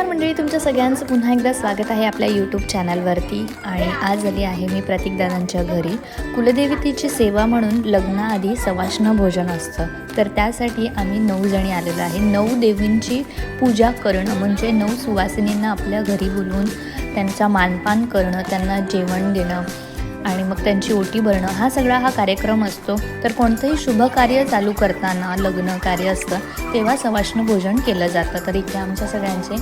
नमस्कार मंडळी तुमच्या सगळ्यांचं पुन्हा एकदा स्वागत आहे आपल्या यूट्यूब चॅनलवरती आणि आज आली आहे मी प्रतीकदादांच्या घरी. कुलदेवतेची सेवा म्हणून लग्नाआधी सवाष्ण भोजन असतं. तर त्यासाठी आम्ही नऊ जणी आलेलो आहे. नऊ देवींची पूजा करणं म्हणजे नऊ सुवासिनींना आपल्या घरी बोलवून त्यांचा मानपान करणं त्यांना जेवण देणं आणि मग त्यांची ओटी भरणं हा सगळा हा कार्यक्रम असतो. तर कोणतंही शुभ कार्य चालू करताना लग्न कार्य असतं तेव्हा सवाष्ण भोजन केलं जातं. तर इथे आमच्या सगळ्यांचे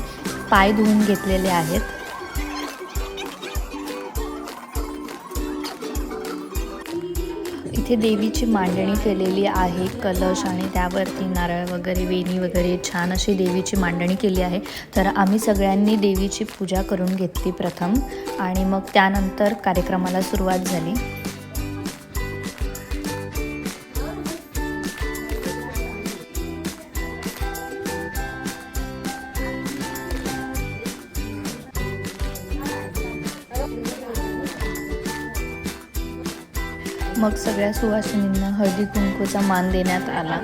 पाय धुवून घेतलेले आहेत. इथे देवीची मांडणी केलेली आहे कलश आणि त्यावरती नारळ वगैरे वेणी वगैरे छान अशी देवीची मांडणी केली आहे. तर आम्ही सगळ्यांनी देवीची पूजा करून घेतली प्रथम आणि मग त्यानंतर कार्यक्रमाला सुरुवात झाली. मग सगळ्या सुवासिनींना हळदी कुंकूचा मान देण्यात आला.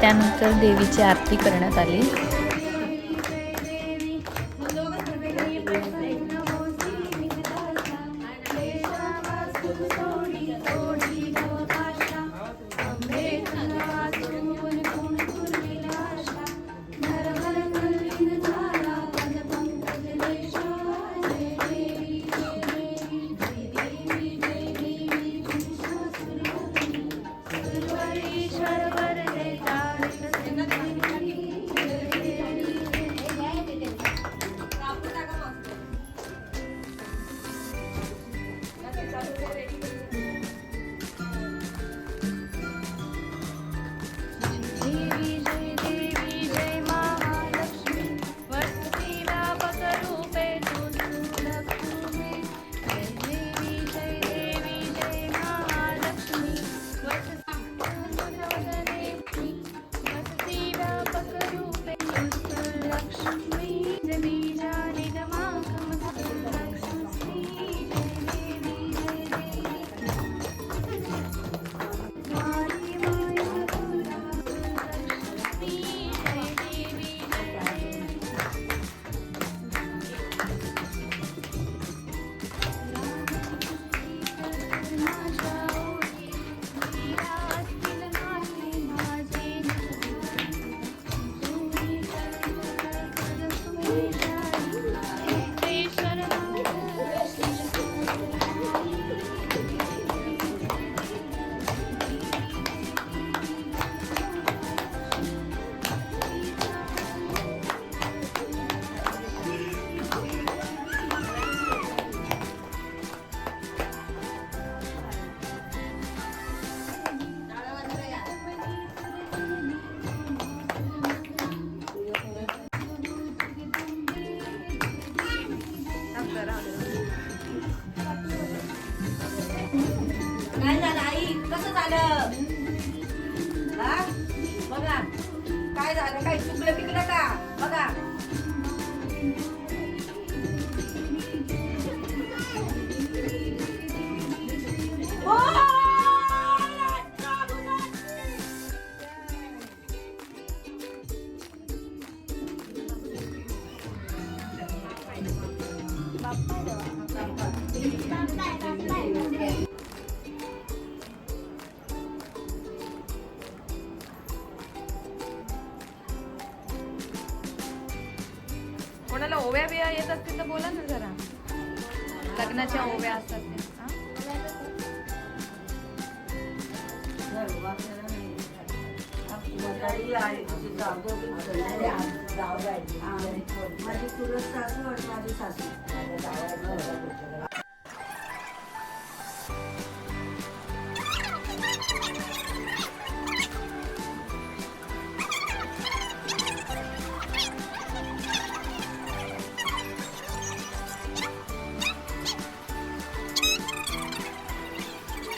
त्यानंतर देवीची आरती करण्यात आली. काय झालं काय चुकलं पिकलं का बघा हो! कोणाला ओव्या बिया येत असतील तर बोला ना जरा. लग्नाच्या ओव्या असतात माझी सासू आणि माझी सासू.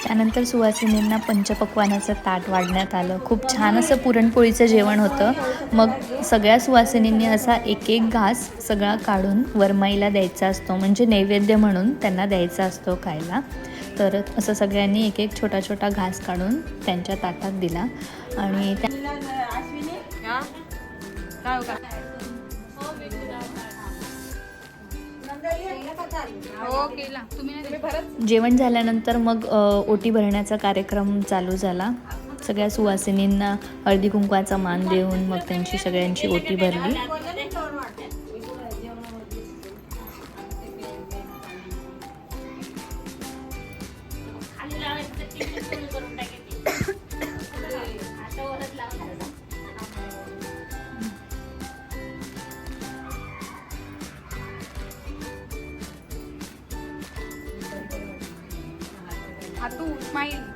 त्यानंतर सुवासिनींना पंचपक्वानाचं ताट वाढण्यात आलं. खूप छान असं पुरणपोळीचं जेवण होतं. मग सगळ्या सुवासिनींनी असा एक एक घास सगळा काढून वरमाईला द्यायचा असतो. म्हणजे नैवेद्य म्हणून त्यांना द्यायचा असतो खायला. तर असं सगळ्यांनी एक एक छोटा छोटा घास काढून त्यांच्या ताटात दिला. आणि त्या जेवण झाल्यानंतर मग ओटी भरण्याचा कार्यक्रम चालू झाला. सगळ्या सुवासिनींना हळदी कुंकवाचा मान देऊन मग त्यांची सगळ्यांची ओटी भरली. हातू स्माईल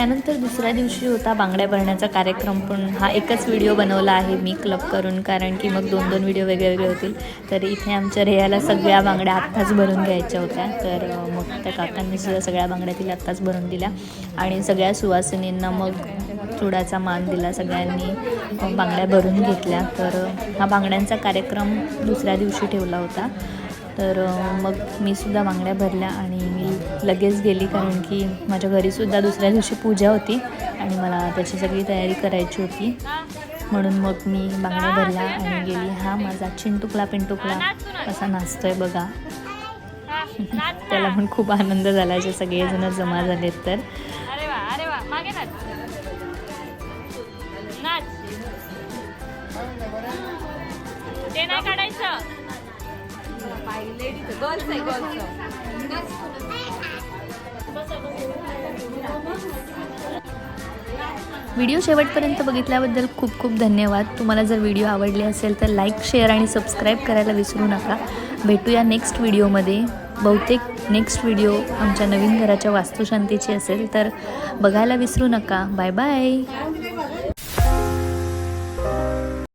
त्यानंतर दुसऱ्या दिवशी होता बांगड्या भरण्याचा कार्यक्रम पण हा एकच व्हिडिओ बनवला आहे मी क्लब करून कारण की मग दोन दोन व्हिडिओ वेगळे वेगळे होतील. तर इथे आमच्या रेयाला सगळ्या बांगड्या आत्ताच भरून घ्यायच्या होत्या. तर मग त्या काकांनी सुद्धा सगळ्या बांगड्या तिला आत्ताच भरून दिल्या. आणि सगळ्या सुवासिनींना मग चुडाचा मान दिला सगळ्यांनी बांगड्या भरून घेतल्या. तर हा बांगड्यांचा कार्यक्रम दुसऱ्या दिवशी ठेवला होता. तर मग मी सुद्धा बांगड्या भरल्या आणि लगेच गेली कारण की माझ्या घरीसुद्धा दुसऱ्या दिवशी पूजा होती आणि मला त्याची सगळी तयारी करायची होती. म्हणून मग मी बांगड्या भरला आणि गेली. हा माझा चिंटुकला पिंटुकला कसा नाचतोय बघा. त्याला पण खूप आनंद झाला. जे सगळेजण जमा झालेत तर. ते नाही काढायचं. गर्ल्स आहे गर्ल्स व्हिडिओ शेवटपर्यंत बघितल्याबद्दल खूप खूप धन्यवाद. तुम्हाला जर व्हिडिओ आवडले असेल तर लाईक शेअर आणि सबस्क्राईब करायला विसरू नका. भेटूया नेक्स्ट व्हिडिओमध्ये. बहुतेक नेक्स्ट व्हिडिओ आमच्या नवीन घराच्या वास्तुशांतीची असेल तर बघायला विसरू नका. Bye bye